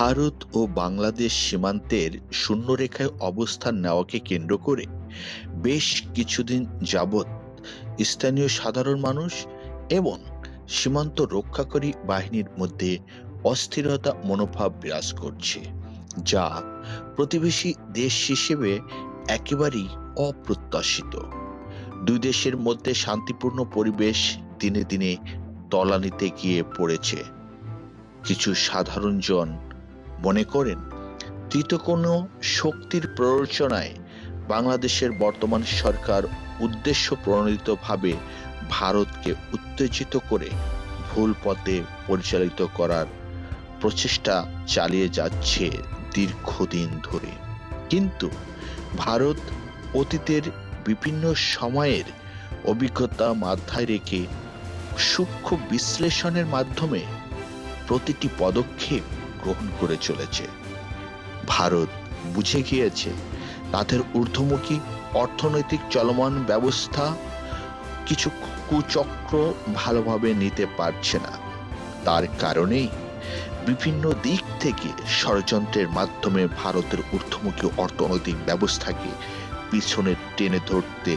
ভারত ও বাংলাদেশ সীমান্তের শূন্যরেখায় অবস্থান নেওয়াকে কেন্দ্র করে বেশ কিছুদিন যাবৎ স্থানীয় সাধারণ মানুষ এবং সীমান্ত রক্ষাকারী বাহিনীর মধ্যে অস্থিরতা মনোভাব বিরাজ করছে, যা প্রতিবেশী দেশ হিসেবে একেবারেই অপ্রত্যাশিত। দুই দেশের মধ্যে শান্তিপূর্ণ পরিবেশ দিনে দিনে তলানিতে গিয়ে পড়েছে। কিছু সাধারণ জন মনে করেন, তৃতীয় কোনো শক্তির প্ররোচনায় বাংলাদেশের বর্তমান সরকার উদ্দেশ্য প্রণোদিতভাবে ভারতকে উত্তেজিত করে ভুল পথে পরিচালিত করার প্রচেষ্টা চালিয়ে যাচ্ছে দীর্ঘদিন ধরে। কিন্তু ভারত অতীতের বিভিন্ন সময়ের অভিজ্ঞতা মাথায় রেখে সূক্ষ্ম বিশ্লেষণের মাধ্যমে প্রতিটি পদক্ষেপ গ্রহণ করে চলেছে। ভারত বুঝে গিয়েছে তাদের ঊর্ধ্বমুখী অর্থনৈতিক চলমান ব্যবস্থা কিছু কুচক্র ভালোভাবে নিতে পারছে না। তার কারণেই বিভিন্ন দিক থেকে ষড়যন্ত্রের মাধ্যমে ভারতের ঊর্ধ্বমুখী অর্থনৈতিক ব্যবস্থাকে পিছনে টেনে ধরতে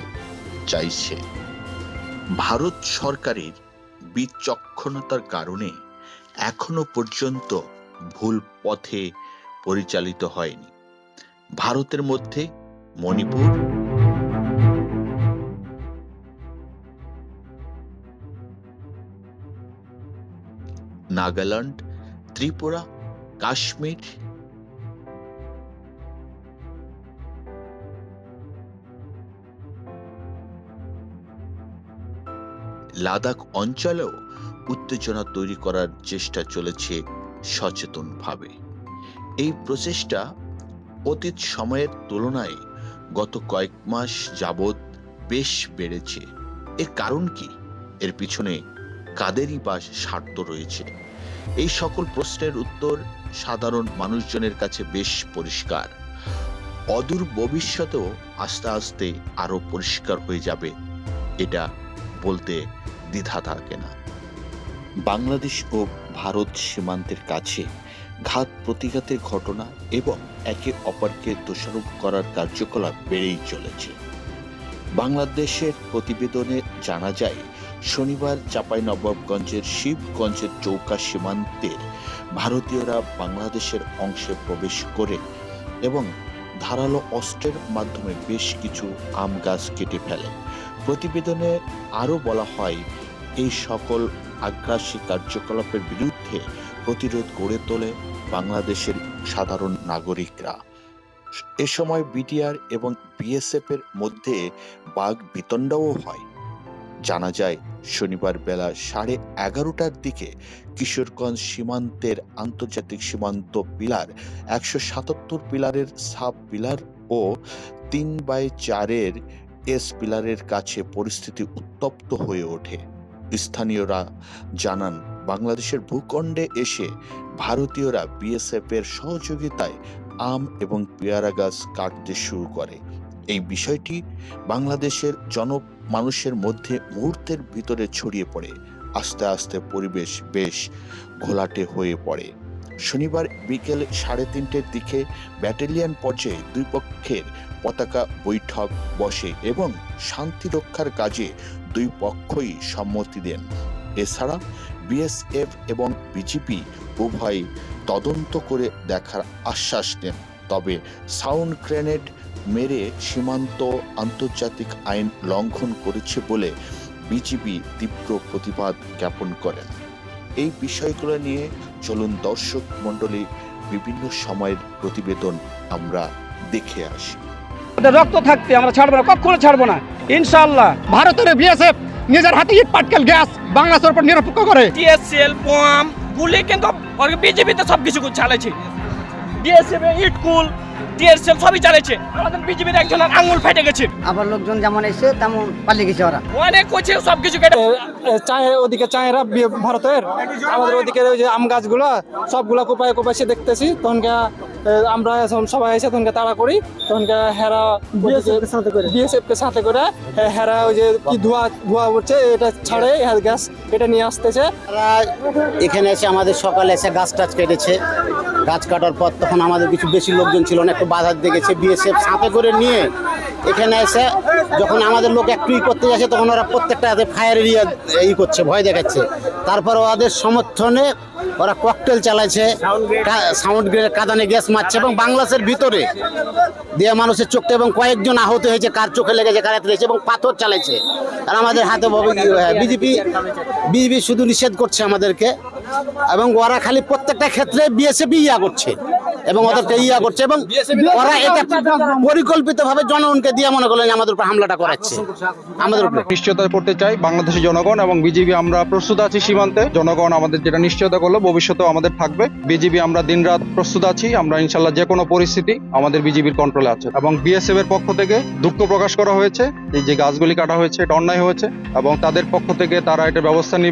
চাইছে। ভারত সরকারের বিচক্ষণতার কারণে এখনও পর্যন্ত ভুল পথে পরিচালিত হয়নি। ভারতের মধ্যে মণিপুর নাগাল্যান্ড ত্রিপুরা কাশ্মীর লাদাখ অঞ্চলেও উত্তেজনা তৈরি করার চেষ্টা চলেছে সচেতনভাবে। এই প্রচেষ্টা অতীত সময়ের তুলনায় গত কয়েক মাস যাবৎ বেশ বেড়েছে। এর কারণ কি? এর পিছনে কাদেরই বা স্বার্থ রয়েছে? এই সকল প্রশ্নের উত্তর সাধারণ মানুষজনের কাছে বেশ পরিষ্কার। অদূর ভবিষ্যতেও আস্তে আস্তে আরও পরিষ্কার হয়ে যাবে, এটা বলতে দ্বিধা থাকে না। বাংলাদেশ ও ভারত সীমান্তের কাছে ঘাত প্রতিঘাতের ঘটনা এবং একে অপরকে দোষারোপ করার কার্যকলাপ বেড়েই চলেছে। বাংলাদেশের প্রতিবেদনে জানা যায়, শনিবার চাঁপাইনবাবগঞ্জের শিবগঞ্জের চৌকা সীমান্তের ভারতীয়রা বাংলাদেশের অংশে প্রবেশ করে এবং ধারালো অস্ত্রের মাধ্যমে বেশ কিছু আম গাছ কেটে ফেলে। প্রতিবেদনে আরও বলা হয়, এই সকল আগ্রাসী কার্যকলাপের বিরুদ্ধে প্রতিরোধ গড়ে তোলে বাংলাদেশের সাধারণ নাগরিকরা। এ সময় বিটিআর এবং বিএসএফ এর মধ্যে বাঘ বিতণ্ডাও হয়। জানা যায়, শনিবার বেলা সাড়ে এগারোটার দিকে কিশোরগঞ্জ সীমান্তের আন্তর্জাতিক সীমান্ত পিলার, একশো সাতাত্তর পিলারের সাব পিলার ও তিন বাই চারের এস পিলারের কাছে পরিস্থিতি উত্তপ্ত হয়ে ওঠে। স্থানীয়রা জানান, বাংলাদেশের ভূখণ্ডে এসে ভারতীয়রা বিএসএফ এর সহযোগিতায় আম এবং পেয়ারা গাছ কাটতে শুরু করে। এই বিষয়টি বাংলাদেশের জন মানুষের মধ্যে মুহূর্তের ভিতরে ছড়িয়ে পড়ে। আস্তে আস্তে পরিবেশ বেশ ঘোলাটে হয়ে পড়ে। শনিবার বিকেল সাড়ে তিনটের দিকে ব্যাটালিয়ন পর্যায়ে দুই পক্ষের পতাকা বৈঠক বসে এবং শান্তি রক্ষার কাজে দুই পক্ষই সম্মতি দেন। এছাড়া বিএসএফ এবং বিজেপি উভয় তদন্ত করে দেখার আশ্বাস দেন। তবে সাউন্ড গ্রেনেড মেরে সীমান্ত আন্তর্জাতিক আইন লঙ্ঘন করেছে বলে বিজিবি তীব্র প্রতিবাদ জ্ঞাপন করেন। এই বিষয়গুলো নিয়ে চলুন দর্শক মণ্ডলী বিভিন্ন সময়ের প্রতিবেদন আমরা দেখে আসি। রক্ত থাকতে আমরা ছাড়বো না কখনো ছাড়বো না। ইনশাল্লাহ ভারতের বিএসএফ নিজের হাতে ইট পাটকেল গ্যাস বাংলাদেশের উপর নিরপেক্ষ করে। টিএসএল পোয়াম গুলি কিন্তু বিজেপিতে সব কিছু চালাইছে ডিএসএফ ইট কুল টিএসএল সবই চালাইছে। আমাদের বিজেপির একজনের আঙুল ফেটে গেছে। আবার লোকজন যেমন এসে তেমন পালিয়ে গেছে ওরা। অনেক করছে সব কিছু কেটে চায় ওদিকে চায়রা ভারতের। আমাদের ওদিকে ওই যে আম গাছগুলো সবগুলা কোপায় কোপায় সে দেখতেছি। তখনকে আমরা যখন সবাই এসে তখনকে তাড়া করি। তখনকে হেরা বিএসএফ কে সাথে করে। হেরা ওই যে কি ধোয়া ধোয়া উঠছে এটা ছাড়ে গ্যাস এটা নিয়ে আসতেছে। এখানে এসে আমাদের সকালে এসে গাছ টাছ কেটেছে। গাছ কাটার পর তখন আমাদের কিছু বেশি লোকজন ছিল না, একটু বাধা দিয়ে গেছে, বিএসএফ সাথে করে নিয়ে এখানে এসে যখন আমাদের লোক একটু ই করতে যাচ্ছে, তখন ওরা প্রত্যেকটা ফায়ার এরিয়া ই করছে, ভয় দেখাচ্ছে। তারপর ওদের সমর্থনে ওরা ককটেল চালাচ্ছে সাউন্ড গ্রেড কাদানে গ্যাস মারছে এবং বাংলাদেশের ভিতরে দিয়ে মানুষের চোখে এবং কয়েকজন আহত হয়েছে, কার চোখে লেগেছে, কার হাতে লেগেছে এবং পাথর চালাইছে আর আমাদের হাতে বিজেপি বিজেপি শুধু নিষেধ করছে আমাদেরকে এবং ওরা খালি প্রত্যেকটা ক্ষেত্রে বিএসএফি ইয়া করছে এবং ওদেরকে ইয়া করছে এবং ওরা এটা পরিকল্পিত ভাবে জনগণকে দিয়ে মনে করলেন আমাদের উপর হামলাটা করাচ্ছে। আমাদের উপরে। নিশ্চয়তা করতে চাই বাংলাদেশের জনগণ এবং বিজেপি আমরা প্রস্তুত আছি সীমান্তে। জনগণ আমাদের যেটা নিশ্চয়তা করল ভবিষ্যতেও আমাদের থাকবে। বিজেপি আমরা দিনরাত প্রস্তুত আছি আমরা ইনশাল্লাহ যে কোনো পরিস্থিতি আমাদের বিজেপির কন্ট্রোলে আছে। এবং বিএসএফ এর পক্ষ থেকে দুঃখ প্রকাশ করা হয়েছে এই যে গাছগুলি কাটা হয়েছে এটা অন্যায় হয়েছে এবং তাদের পক্ষ থেকে তারা এটা ব্যবস্থা নিবে।